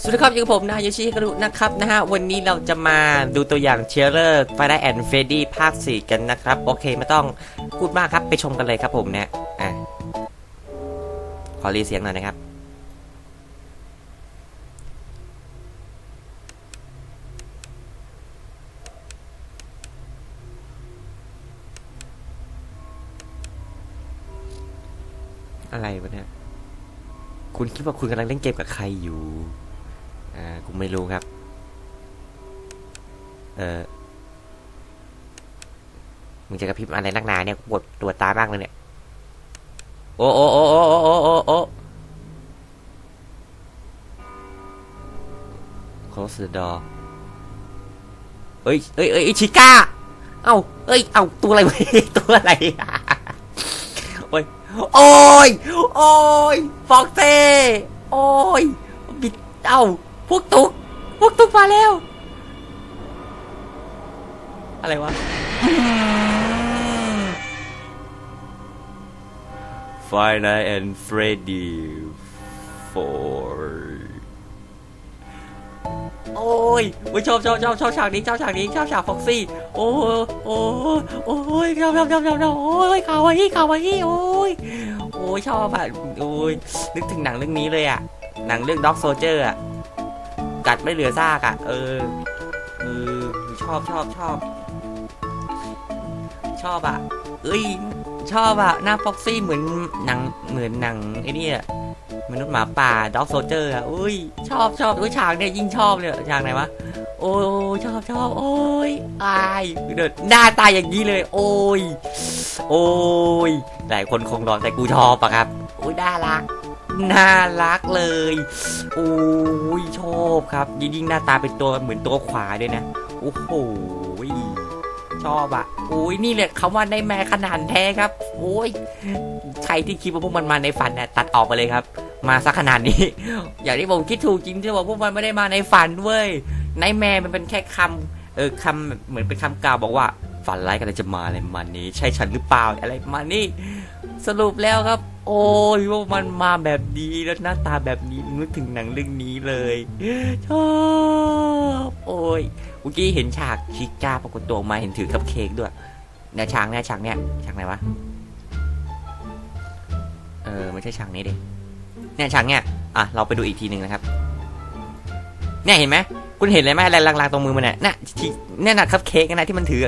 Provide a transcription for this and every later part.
สวัสดีครับอยู่กับผมนะโยชิกรุนะครับนะฮะวันนี้เราจะมาดูตัวอย่างเชลเลอร์ไฟได้แอนเฟดดี้ภาค 4 กันนะครับ โอเคไม่ต้องพูดมากครับไปชมกันเลยครับผมเนี่ยอะขอรีเสียงหน่อยนะครับ อะไรวะเนี่ย คุณคิดว่าคุณกำลังเล่นเกมกับใครอยู่ อ่ากูไม่รู้ครับ เออมึงจะกระพริบอะไรนักหนาเนี่ยปวดตัวตามากเลยเนี่ย โอ้โอ้โอ้โอ้โอ้โอ้โอ้ close the door เอ้ยเอ้ยเอ้ยชิก้า เอ้าเอ้ย เอ้าตัวอะไรวะตัวอะไรอ้ย โอ้ย โอ้ย ฟอกเซโอ้ย บิด เอ้า พวกตุก พวกตุกมาแล้ว อะไรวะ Five Nights and Freddy 4 โอ้ยชอบชอบชอบชอบฉากนี้ชอบฉากนี้ชอบฉากฟ็อกซี่ โอ้ยโอ้ยโอ้ยชอบชอบชอบชอบชอบโอ้ยคาวาฮิคาวาฮิโอ้ยโอ้ยชอบอะโอ้ยนึกถึงหนังเรื่องนี้เลยอะ หนังเรื่องด็อกโซเจอร์อะกัดไม่เหลือซากอะ เออเออชอบชอบชอบ ชอบอะ เอ้ยชอบอะ หน้าฟ็อกซี่เหมือนหนังเหมือนหนังไอ้นี่อะ มนุษย์หมาป่าด็อกโซเจอร์อะอุ้ยชอบชอบอุ้ยฉากเนี่ยยิ่งชอบเลยฉากไหนวะโอ้ยชอบชอบโอ้ยอายเดินหน้าตายอย่างนี้เลย โอ้ยโอ้ยหลายคนคงรอแต่กูชอบอะครับโอ้ยน่ารักน่ารักเลยโอ้ยชอบครับ ยิ่งหน้าตาเป็นตัวเหมือนตัวขวาด้วยนะโอ้โหชอบอะโอ้ยนี่แหละคำว่าในแม่ขนาดแท้ครับ โอ้ยใครที่คิดว่าพวกมันมาในฝันเนี่ยตัดออกไปเลยครับ มาสักขนาดนี้ อย่างที่ผมคิดถูกจริงที่ว่าพวกมันไม่ได้มาในฝันเว้ยในแม่มันเป็นแค่คำเออคำเหมือนเป็นคำกล่าวบอกว่า ฝันร้ายกำลังจะมาอะไรมันนี้ ใช่ฉันหรือเปล่าอะไรมานี้สรุปแล้วครับ โอ้ยว่ามันมาแบบนี้แล้วหน้าตาแบบนี้นึกถึงหนังเรื่องนี้เลยชอบโอ้ยเมื่อกี้เห็นฉากชิก้าปรากฏตัวมาเห็นถือคัพเค้กด้วยเนี่ยฉากเนี่ยฉากเนี่ยฉากไหนวะเออไม่ใช่ฉากนี้ดิ เนี่ยฉากเนี่ยอะเราไปดูอีกทีหนึ่งนะครับ เนี่ยเห็นไหมคุณเห็นเลยไหมอะไรลางๆตรงมือมันเนี่ยน่ะที่เนี่ยนะคัพเค้กนะที่มันถือ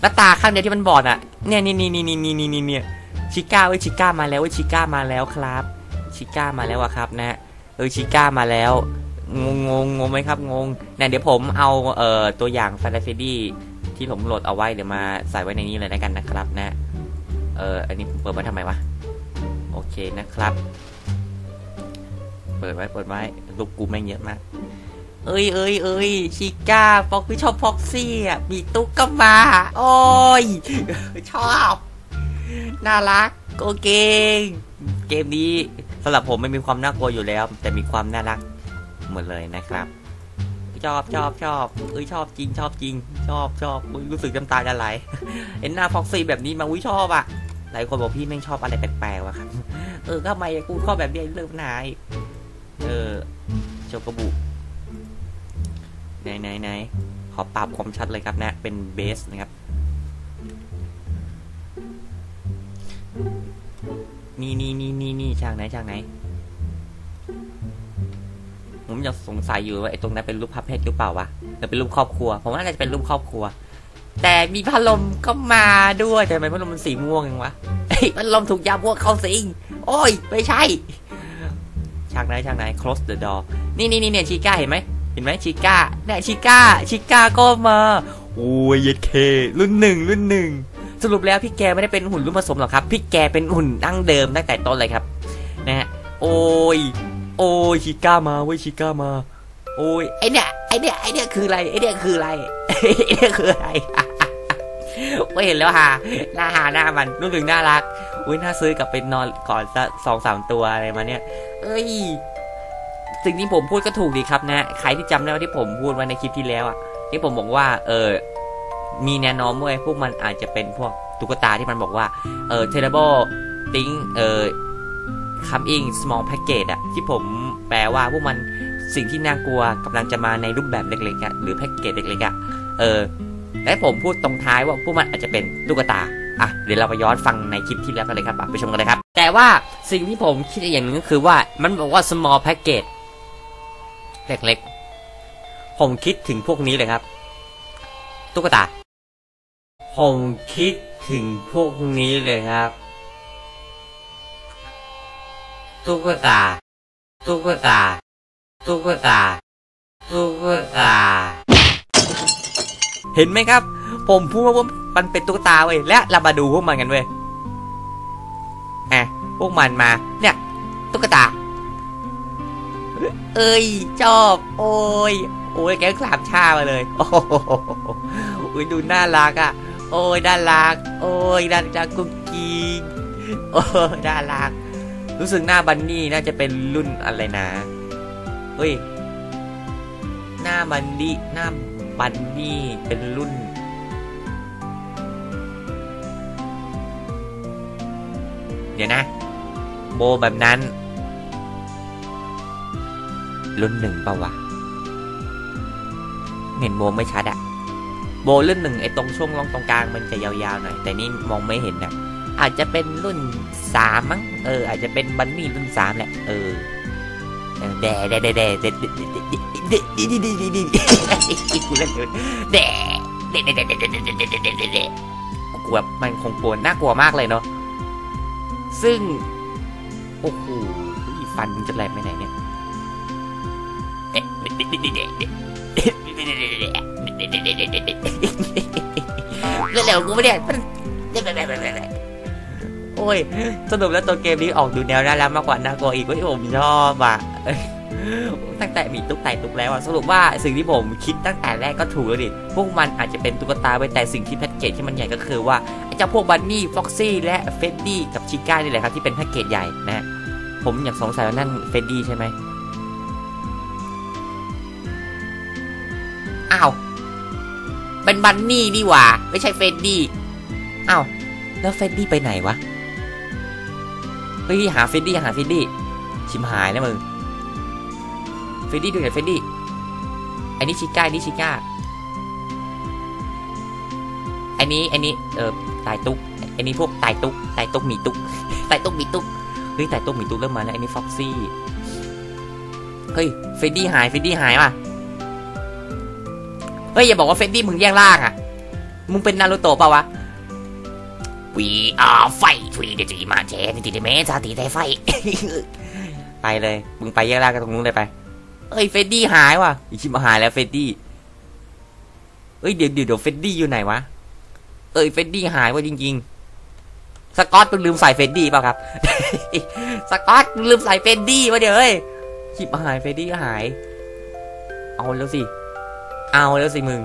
แล้วตาข้างเดียวที่มันบอดอะเนี่ยนี่นี่นี่นี่นี่นี่เนี่ยชิก้าเว้ยชิก้ามาแล้วเว้ยชิก้ามาแล้วครับ ชิก้ามาแล้วอะครับนะเออชิก้ามาแล้วงงงงงไหมครับงงเนี่ยเดี๋ยวผมเอาเอ่อตัวอย่างแฟน t า f ดี้ที่ผมโหลดเอาไว้เดี๋ยวมาใส่ไว้ในนี้เลยแล้วกันนะครับนะ เอออันนี้ผมเปิดไว้ทำไมวะ โอเคนะครับ เปิดไว้เปิดไว้รูปกูแม่งเยอะมาก เอ้ยเอ้ยเอ้ยชิก้าฟ็อกพี่ชอบฟ็อกซี่อะมีตุ๊กก็มา โอ้ย ชอบ น่ารักโอเคเกมนี้สำหรับผมไม่มีความน่ากลัวอยู่แล้ว แต่มีความน่ารักหมดเลยนะครับชอบชอบชอบเอ้ยชอบจริงชอบจริง ชอบชอบรู้สึกน้ำตาจะไหลเห็นหน้าฟ็อกซี่แบบนี้มาอุ้ยชอบอะหลายคนบอกพี่แม่งชอบอะไรแปลกๆว่ะครับเออทำไมกูชอบแบบนี้เริ่มนาย เออโชกบุไหนไหนไหนขอปรับความชัดเลยครับนะ เป็นเบสนะครับ นี่นี่นี่นี่นี่ฉากไหนฉากไหน ผมยังสงสัยอยู่ว่าไอ้ตรงนั้นเป็นรูปพับเพชรหรือเปล่าวะหรือเป็นรูปครอบครัว ผมว่าน่าจะเป็นรูปครอบครัว แต่มีพัดลมก็มาด้วย แต่ทำไมพัดลมมันสีม่วงยังวะเฮ้ยพัดลมถูกยาพวกเขาสิง โอ้ย ไม่ใช่ากไหนฉากไหน close the door นี่นี่นี่เนี่ยชิก้าเห็นไหมเห็นไหมชิก้าเนี่ยชิก้าชิก้าก็มาโอ้ยเย็ดเค รุ่นหนึ่งรุ่นหนึ่งสรุปแล้วพี่แกไม่ได้เป็นหุ่นรุ่นผสมหรอกครับ พี่แกเป็นหุ่นดั้งเดิมตั้งแต่ต้นเลยครับนะฮะโอ้ย โอ้ยชิก้ามาเว้ยชิก้ามา โอ้ยไอเนี่ยไอเนี่ยไอเนี่ยคืออะไรไอเนี่ยคืออะไรไอเนี่ยคืออะไรไม่เห็นแล้วฮะหน้าหาหน้ามันรู้สึกน่ารัก อุ้ยน่าซื้อกลับไปนอนก่อนสักสองสามตัวอะไรมาเนี่ย เอ้ย สิ่งที่ผมพูดก็ถูกดีครับนะ ใครที่จำได้ว่าที่ผมพูดไว้ในคลิปที่แล้วอะที่ผมบอกว่า เออ มีแนวโน้มเว้ยพวกมันอาจจะเป็นพวกตุ๊กตาที่มันบอกว่า เออ terrible thing เออ coming small package อะที่ผมแปลว่าพวกมันสิ่งที่น่ากลัวกำลังจะมาในรูปแบบเล็กๆอะหรือแพ็กเกจเล็กๆอะเออและผมพูดตรงท้ายว่าพวกมันอาจจะเป็นลูกตา อะเดี๋ยวเราไปย้อนฟังในคลิปที่แล้วกันเลยครับไปชมกันเลยครับ แต่ว่าสิ่งที่ผมคิดอย่างหนึงก็คือว่ามันบอกว่า small package เล็กๆ ผมคิดถึงพวกนี้เลยครับ ตุ๊กตา ผมคิดถึงพวกนี้เลยครับ ตุ๊กตา ตุ๊กตา ตุ๊กตา ตุ๊กตา เห็นไหมครับ ผมพูดว่ามั มันเป็นตุ๊กตาเว้ยและเรามาดูพวกมันกันเว้ยอะพวกมันมาเนี่ยตุ๊กตา เอ้ยชอบ โอ้ยโอ้ยแกสามชามาเลย โอ้โหอุ๊ยดูน่ารักอะ โอ้ยน่ารัก โอ้ยน่ารักกุ๊กกิ๊กโอ้ยน่ารัก รู้สึกหน้าบันนี่น่าจะเป็นรุ่นอะไรนะเฮ้ยหน้าบันนี่หน้าบันนี่เป็นรุ่น เดี๋ยวนะ โบแบบนั้น รุ่นหนึ่งเปล่าวะ เห็นโบไม่ชัดอะโบรุ่นหนึ่งไอ้ตรงช่วงรองตรงกลางมันจะยาวๆหน่อย แต่นี่มองไม่เห็นนะอาจจะเป็นรุ่นสามมั้ง เออ อาจจะเป็นบันนี่รุ่นสามแหละ เออแด่แด่แด่แด่แด่แด่แด่แด่แด่แด่แด่กูเล่นแด่แด่แด่แด่แด่แด่แด่แด่แด่แด่แด่กูแบบมันคงกลัวน่ากลัวมากเลยเนาะ ซึ่ง โอ้โหฟันมันจะแหลมไปไหนเนี่ยเร็วๆกูไม่ได้ โอ้ย สรุปแล้วตัวเกมนี้ออกดูแนวน่ารักมากกว่าน่ากลัวอีกเว้ยผมชอบอะตั้งแต่มีตุ๊กไตตุ๊กแล้วอะสรุปว่าสิ่งที่ผมคิดตั้งแต่แรกก็ถูกแล้วดิพวกมันอาจจะเป็นตุ๊กตาไว้แต่สิ่งที่แพ็กเกจที่มันใหญ่ก็คือว่าไอ้เจ้าพวกบันนี่ฟ็อกซี่และเฟดดี้กับชิก้านี่แหละครับที่เป็นแพ็กเกจใหญ่นะผมอยากสงสัยว่านั่นเฟดดี้ใช่ไหมอ้าวเป็นบันนี่นี่หว่า ไม่ใช่เฟดดี้อ้าวแล้วเฟดดี้ไปไหนวะ เฮ้ยหาเฟดดี้หาเฟดดี้ชิมหายแล้วมึงเฟดดี้ดูหน่อยเฟดดี้อันนี้ชิก้าอันนี้ชิก้าอันนี้อันนี้เออตายตุ๊กอันนี้พวกตายตุ๊กตายตุ๊กมีตุ๊กตายตุ๊กมีตุ๊กเฮ้ยตายตุ๊กมีตุ๊กเริ่มมาแล้วอันนี้ฟ็อกซี่เฮ้ยเฟดดี้หายเฟดดี้หายว่ะเฮ้ยอย่าบอกว่าเฟดดี้มึงแย่งล่างอะมึงเป็นนารูโตะเปล่าวะ We are fight ทวีเดจีมาเชนติเดเมซาติไทไฟไปเลยมึงไปแยกล่างกันตรงนู้นเลยไปเอ้ยเฟดดี้หายว่ะอีชิบหายแล้วเฟดดี้เอ้ยเดี๋ยวเดี๋ยวเดี๋ยวเฟดดี้อยู่ไหนวะเอ้ยเฟดดี้หายว่ะจริง ๆ สกอตมึงลืมใส่เฟดดี้เปล่าครับ สกอตมึงลืมใส่เฟดดี้วะเดี๋ยวเอ้ยชิบหายเฟดดี้หาย เอาแล้วสิ เอาแล้วสิมึง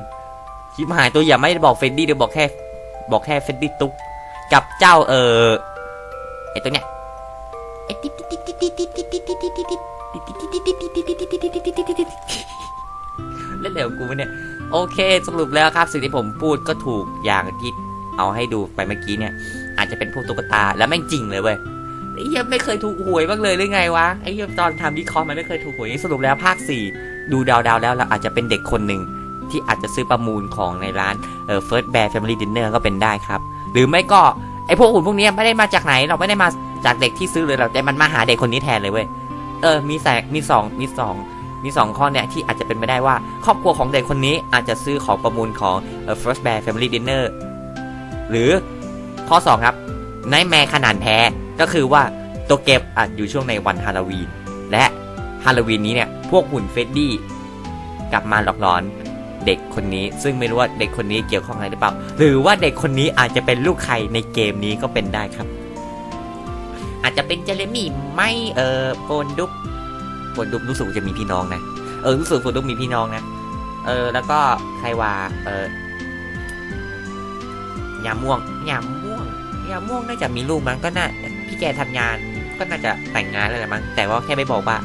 ชิบหายตัวอย่าไม่บอกเฟดดี้เดี๋ยวบอกแค่ บอกแค่เฟดดี้ตุ๊ก กับเจ้าเออไอตัวเนี้ยไอติ๊ดติ๊ดติ๊ดติ๊ดติ๊ดติ๊ดติ๊ดติ๊ดติ๊ดติ๊ดติ๊ดเล่นเร็วกูเนี่ยโอเคสรุปแล้วครับสิ่งที่ผมพูดก็ถูกอย่างที่เอาให้ดูไปเมื่อกี้เนี่ยอาจจะเป็นพวกตุ๊กตาแล้วแม่งจริงเลยเว้ยไอ้ยังไม่เคยถูกหวยบ้างเลยหรือไงวะไอ้ยังตอนทำวิเคราะห์มันไม่เคยถูกหวยสรุปแล้วภาค4ดูดาวๆแล้วเราอาจจะเป็นเด็กคนหนึ่งที่อาจจะซื้อประมูลของในร้านเออ First Bear Family Dinner ก็เป็นได้ครับ หรือไม่ก็ไอพวกหุ่นพวกนี้ไม่ได้มาจากไหน เราไม่ได้มาจากเด็กที่ซื้อเลยเราแต่มันมาหาเด็กคนนี้แทนเลยเว้ยเออมีแสมีสองมีสองมีสองข้อเนี่ยที่อาจจะเป็นไปได้ว่า ครอบครัวของเด็กคนนี้อาจจะซื้อของประมูลของ First Bear Family Dinner หรือข้อ 2 ครับนายแม่ขนาดแท้ก็คือว่าตัวเก็บอาจอยู่ช่วงในวันฮาโลวีนและฮาโลวีนนี้เนี่ย พวกหุ่นเฟดดี้กลับมาหลอกหลอน เด็กคนนี้ ซึ่งไม่รู้ว่าเด็กคนนี้เกี่ยวข้องอะไรหรือเปล่า หรือว่าเด็กคนนี้อาจจะเป็นลูกใครในเกมนี้ก็เป็นได้ครับ อาจจะเป็นเจเรมี่ไม่เออโปนดุกโปนดุกรู้สึกจะมีพี่น้องนะเออรู้สึกโปนดุกมีพี่น้องนะเออ แล้วก็ใครว่าเออยาม่วงยาม่วงยาม่วงน่าจะมีลูกมั้งก็น่าพี่แกทำงานก็น่าจะแต่งงานแล้วแหละมั้งแต่ว่าแค่ไม่บอกว่า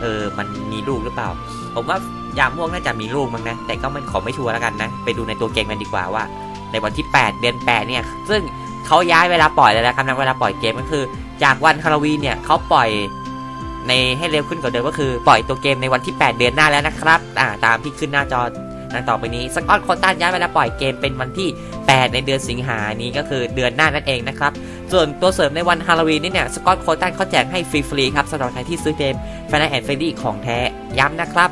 เออ มันมีลูกหรือเปล่า ผมว่า ยาม่วงน่าจะมีลูกมั้งนะ แต่ก็มันขอไม่ชัวร์แล้วกันนะ ไปดูในตัวเกมกันดีกว่าว่า ในวันที่ 8 เดือน 8 เนี่ย ซึ่งเขาย้ายเวลาปล่อยแล้วนะครับนะเวลาปล่อยเกมก็คือ จากวันฮาโลวีนเนี่ยเขาปล่อยในให้เร็วขึ้นกว่าเดิมก็คือปล่อยตัวเกมในวันที่ 8 เดือนหน้าแล้วนะครับอ่าตามที่ขึ้นหน้าจอดังต่อไปนี้สกอตโคตันย้ายเวลาปล่อยเกมเป็นวันที่ 8 ในเดือนสิงหานี้ก็คือเดือนหน้านั่นเองนะครับ ส่วนตัวเสริมในวันฮาโลวีนนี่เนี่ยสกอตโคตันเขาแจกให้ฟรีๆครับสำหรับใครที่ซื้อเกม f i n a l and f r e d d y ของแท้ย้ำนะครับ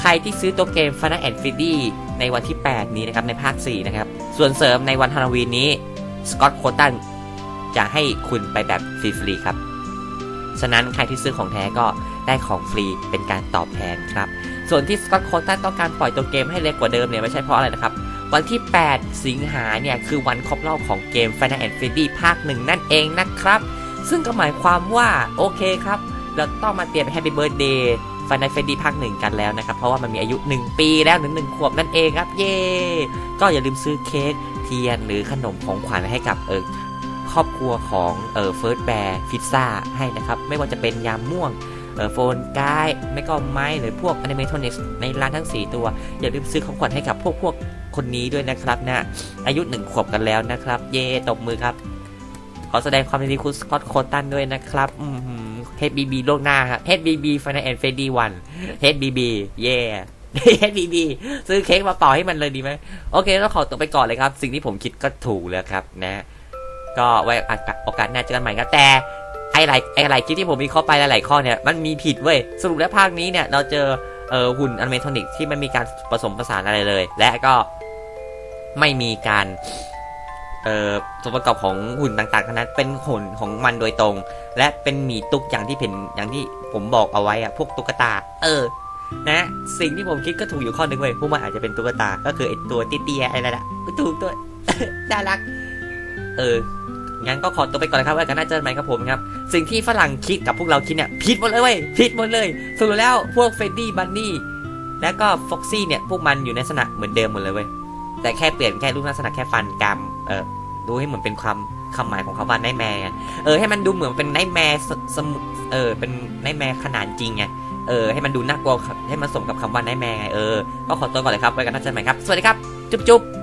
ใครที่ซื้อตัวเกม f i n a l a n d f i d y ในวันที่ 8 นี้นะครับในภาค 4 นะครับ ส่วนเสริมในวันฮาโลวีนนี้สกอตโคตันจะให้คุณไปแบบฟรีๆครับ ฉะนั้นใครที่ซื้อของแท้ก็ได้ของฟรีเป็นการตอบแทนครับ ส่วนที่สกอตโคตันต้องการปล่อยตัวเกมให้เร็วกว่าเดิมเนี่ยไม่ใช่เพราะอะไรนะครับ วันที่ 8 สิงหาเนี่ยคือวันครบรอบของเกม Final a n d f i d y ภาคหนึ่งนั่นเองนะครับ ซึ่งก็หมายความว่าโอเคครับ เราต้องมาเตรียม Happy Birthday Final Fantasy ภาคหนึ่งกันแล้วนะครับ เพราะว่ามันมีอายุ 1 ปีแล้วถึง1ขวบนั่นเองครับ เย่ก็อย่าลืมซื้อเค้กเทียนหรือขนมของขวัญให้กับเออครอบครัวของเออเฟิร์สแบร์พิซซ่าให้นะครับ ไม่ว่าจะเป็นยามม่วงเออโฟนกายไม่ก็ไม้หรือพวกอนิเมทอนิกส์ในร้านทั้ง 4 ตัว อย่าลืมซื้อของขวัญให้กับพวกพวกคนนี้ด้วยนะครับนะอายุหนึ่งขวบกันแล้วนะครับ เย่ตบมือครับ ขอแสดงความยินดีคุณสกอตโคตันด้วยนะครับ อืม HBB โลกหน้าครับ HBB Final and Freddy 1 HBB เย่ HBB ซื้อเค้กมาเป่าให้มันเลยดีไหมโอเคแล้วขอตัวไปก่อนเลยครับ สิ่งที่ผมคิดก็ถูกแล้วครับนะ ก็ไว้โอกาสหน้าเจอกันใหม่ครับแต่ไอ้หลายไอ้หลายคลิปที่ผมมีข้อไปหลายๆข้อเนี่ยมันมีผิดเว้ยสรุปแล้วภาคนี้เนี่ยเราเจอเออหุ่นอนิเมทอนิกที่ไม่มีการผสมผสานอะไรเลย และก็ไม่มีการ ส่วนประกอบของหุ่นต่างๆทั้งนั้นเป็นหุ่นของมันโดยตรง และเป็นหมีตุ๊กอย่างที่เป็นอย่างที่ผมบอกเอาไว้อะพวกตุ๊กตา เออ นะ สิ่งที่ผมคิดก็ถูกอยู่ข้อหนึ่งเว้ยพวกมันอาจจะเป็นตุ๊กตา ก็คือไอตัวเตี้ยๆอะไรละถูกตัวน่ารัก เอองั้นก็ขอตัวไปก่อนนะครับไว้กันหน้าเจอกันใหม่ครับผมครับ สิ่งที่ฝรั่งคิดกับพวกเราคิดเนี่ยผิดหมดเลยเว้ยผิดหมดเลยสรุปแล้วพวกเฟดดี้บันนี่และก็ฟ็อกซี่เนี่ยพวกมันอยู่ในลักษณะเหมือนเดิมหมดเลยเว้ย แต่แค่เปลี่ยนแค่รูปลักษณะแค่ฟันกรามเออดูให้เหมือนเป็นความคำหมายของคำว่าไนแมร์เออให้มันดูเหมือนเป็นไนแมร์สมเออเป็นไนแมร์ขนาดจริงไงเออให้มันดูน่ากลัวให้มันสมกับคำว่าไนแมร์ไงเออก็ขอตัวก่อนเลยครับไว้กันหน้าเจอกันใหม่ครับ สวัสดีครับ จุ๊บจุ๊บ